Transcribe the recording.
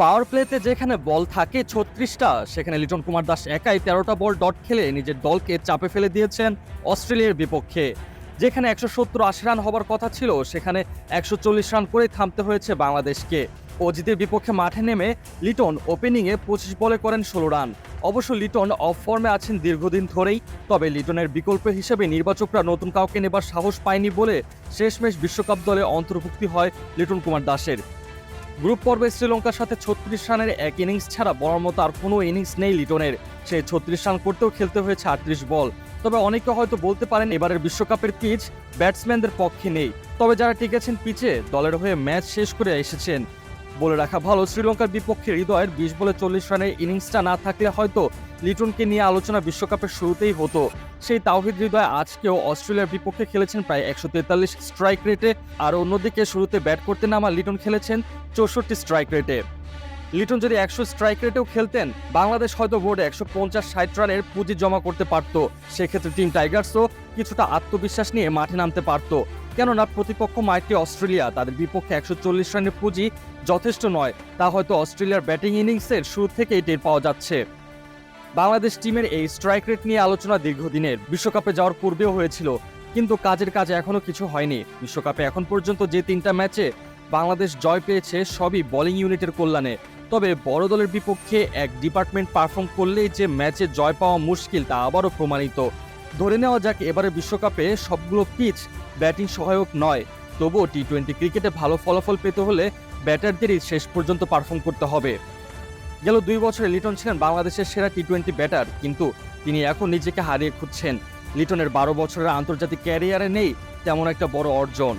পাওয়ার প্লেতে যেখানে বল থাকে ছত্রিশটা, সেখানে লিটন কুমার দাস একাই তেরোটা বল ডট খেলে নিজের দলকে চাপে ফেলে দিয়েছেন অস্ট্রেলিয়ার বিপক্ষে। যেখানে একশো সত্তর আশি রান হবার কথা ছিল, সেখানে একশো চল্লিশ রান করে থামতে হয়েছে বাংলাদেশকে। অজিতের বিপক্ষে মাঠে নেমে লিটন ওপেনিংয়ে পঁচিশ বলে করেন ষোলো রান। অবশ্য লিটন অফ ফর্মে আছেন দীর্ঘদিন ধরেই, তবে লিটনের বিকল্প হিসেবে নির্বাচকরা নতুন কাউকে নেবার সাহস পায়নি বলে শেষমেশ বিশ্বকাপ দলে অন্তর্ভুক্তি হয় লিটন কুমার দাসের। গ্রুপ পর্বে শ্রীলঙ্কার সাথে ছত্রিশ রানের এক ইনিংস ছাড়া বলার মতো আর কোনো ইনিংস নেই লিটনের। সে ছত্রিশ রান করতেও খেলতে হয়েছে আটত্রিশ বল। তবে অনেকে হয়তো বলতে পারেন এবারের বিশ্বকাপের পিচ ব্যাটসম্যানদের পক্ষে নেই। তবে যারা টিকেছেন পিচে, দলের হয়ে ম্যাচ শেষ করে এসেছেন। বলে রাখা ভালো। শ্রীলঙ্কার বিপক্ষে হৃদয়ের বিশ বলে চল্লিশ রানের ইনিংসটা না থাকলে হয়তো লিটনকে নিয়ে আলোচনা বিশ্বকাপের শুরুতেই হতো। সেই তাওহিদ হৃদয় আজকেও অস্ট্রেলিয়ার বিপক্ষে খেলেছেন প্রায় একশো তেতাল্লিশ স্ট্রাইক রেটে আর অন্যদিকে শুরুতে ব্যাট করতে নামা লিটন খেলেছেন চৌষট্টি স্ট্রাইক রেটে লিটন যদি একশো স্ট্রাইক রেটেও খেলতেন, বাংলাদেশ হয়তো বোর্ডে একশো পঞ্চাশ ষাট রানের পুঁজি জমা করতে পারত। সেক্ষেত্রে টিম টাইগার্সও কিছুটা আত্মবিশ্বাস নিয়ে মাঠে নামতে পারত। কেননা প্রতিপক্ষ মাইটি অস্ট্রেলিয়া, তাদের বিপক্ষে একশো চল্লিশ রানের পুঁজি যথেষ্ট নয়। তা হয়তো অস্ট্রেলিয়ার ব্যাটিং ইনিংসের শুরু থেকেই টের পাওয়া যাচ্ছে। বাংলাদেশ টিমের এই স্ট্রাইক রেট নিয়ে আলোচনা দীর্ঘদিনের। বিশ্বকাপে যাওয়ার পূর্বেও হয়েছিল, কিন্তু কাজের কাজ এখনও কিছু হয়নি। বিশ্বকাপে এখন পর্যন্ত যে তিনটা ম্যাচে বাংলাদেশ জয় পেয়েছে, সবই বোলিং ইউনিটের কল্যাণে। তবে বড় দলের বিপক্ষে এক ডিপার্টমেন্ট পারফর্ম করলেই যে ম্যাচে জয় পাওয়া মুশকিল তা আবারও প্রমাণিত। ধরে নেওয়া যাক এবারে বিশ্বকাপে সবগুলো পিচ ব্যাটিং সহায়ক নয়। তবুও টি টোয়েন্টি ক্রিকেটে ভালো ফলাফল পেতে হলে ব্যাটারদেরই শেষ পর্যন্ত পারফর্ম করতে হবে। গেল দুই বছরে লিটন ছিলেন বাংলাদেশের সেরা টি টোয়েন্টি ব্যাটার, কিন্তু তিনি এখন নিজেকে হারিয়ে খুঁজছেন। লিটনের বারো বছরের আন্তর্জাতিক ক্যারিয়ারে নেই তেমন একটা বড় অর্জন।